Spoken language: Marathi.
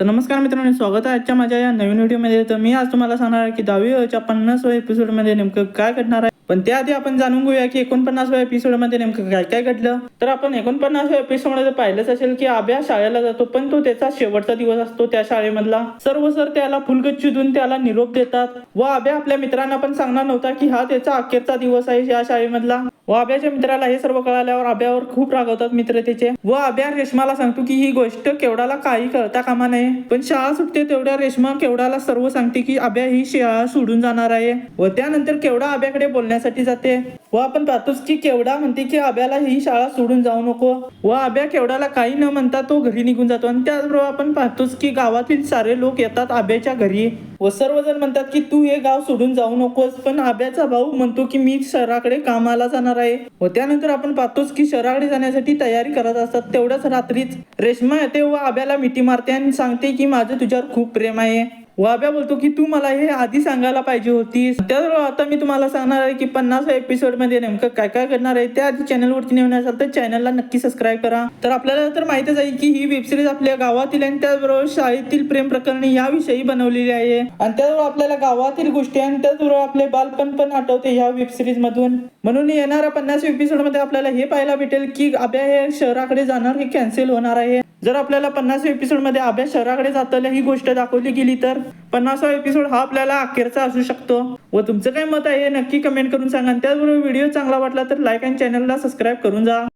तर नमस्कार मित्रांनो स्वागत आहे आजच्या माझ्या या नवीन व्हिडिओमध्ये. तर मी आज तुम्हाला सांगणार आहे की दहावीच्या पन्नासव्या एपिसोडमध्ये नेमकं काय घडणार आहे. पण त्याआधी आपण जाणून घेऊया की एकोणपन्नासव्या एपिसोडमध्ये नेमकं काय काय घडलं. तर आपण एकोणपन्नासव्या एपिसोडमध्ये पाहिलंच असेल की आभ्या शाळेला जातो पण तो त्याचा शेवटचा दिवस असतो त्या शाळेमधला. सर्व सर त्याला फुलगच्ची देऊन त्याला निरोप देतात. व आभ्या आपल्या मित्रांना पण सांगणार नव्हता की हा त्याचा अखेरचा दिवस आहे या शाळेमधला. व अभ्याच्या मित्राला हे सर्व कळाल्यावर अभ्यावर खूप रागवतात मित्र त्याचे. व अभ्या रेशमाला सांगतो की ही गोष्ट केवढाला काही कळता कामा नये. पण शाळा सुटते तेवढ्या रेशमा केवढाला सर्व सांगते की अभ्या ही शाळा सोडून जाणार आहे. व त्यानंतर केवढा अभ्याकडे बोलण्यासाठी जाते. व आपण पाहतोच की केवडा म्हणते की आब्याला ही शाळा सोडून जाऊ नको. व आब्या केवड्याला काही न म्हणता तो घरी निघून जातो. आणि त्याचबरोबर आपण पाहतोच की गावातील सारे लोक येतात आब्याच्या घरी. व सर्वजण म्हणतात की तू हे गाव सोडून जाऊ नकोस पण आब्याचा भाऊ म्हणतो की मी शहराकडे कामाला जाणार आहे. व त्यानंतर आपण पाहतोच की शहराकडे जाण्यासाठी तयारी करत असतात तेवढ्याच रात्रीच. रेश्मा येते व आब्याला मिठी मारते आणि सांगते की माझं तुझ्यावर खूप प्रेम आहे. वाब्या बोलतो की तू मला हे आधी सांगायला पाहिजे होतीस. तर आता मी तुम्हाला सांगणार आहे की पन्नास एपिसोडमध्ये नेमकं काय काय करणार आहे. त्या आधी चॅनलवरती नवीन असाल तर चॅनलला नक्की सबस्क्राईब करा. तर आपल्याला तर माहितच आहे की ही वेबसिरीज आपल्या गावातील आणि त्याचबरोबर शाळेतील प्रेम प्रकरणे याविषयी बनवलेली आहे. आणि त्याचबरोबर आपल्याला गावातील गोष्टी आणि त्याचबरोबर आपले बालपण पण आठवते ह्या वेबसिरीज मधून. म्हणून येणाऱ्या पन्नास एपिसोडमध्ये आपल्याला हे पाहायला भेटेल की आब्या हे शहराकडे जाणार हे कॅन्सल होणार आहे. जर आपल्याला पन्नास एपिसोडमध्ये अभ्यास शहराकडे जाताना ही गोष्ट दाखवली गेली तर? पन्नासवा एपिसोड हा आपल्याला अखेरचा असू शकतो. व तुमचं काय मत आहे नक्की कमेंट करून सांगा. त्याचबरोबर व्हिडिओ चांगला वाटला तर लाईक आणि चॅनलला सबस्क्राईब करून जा.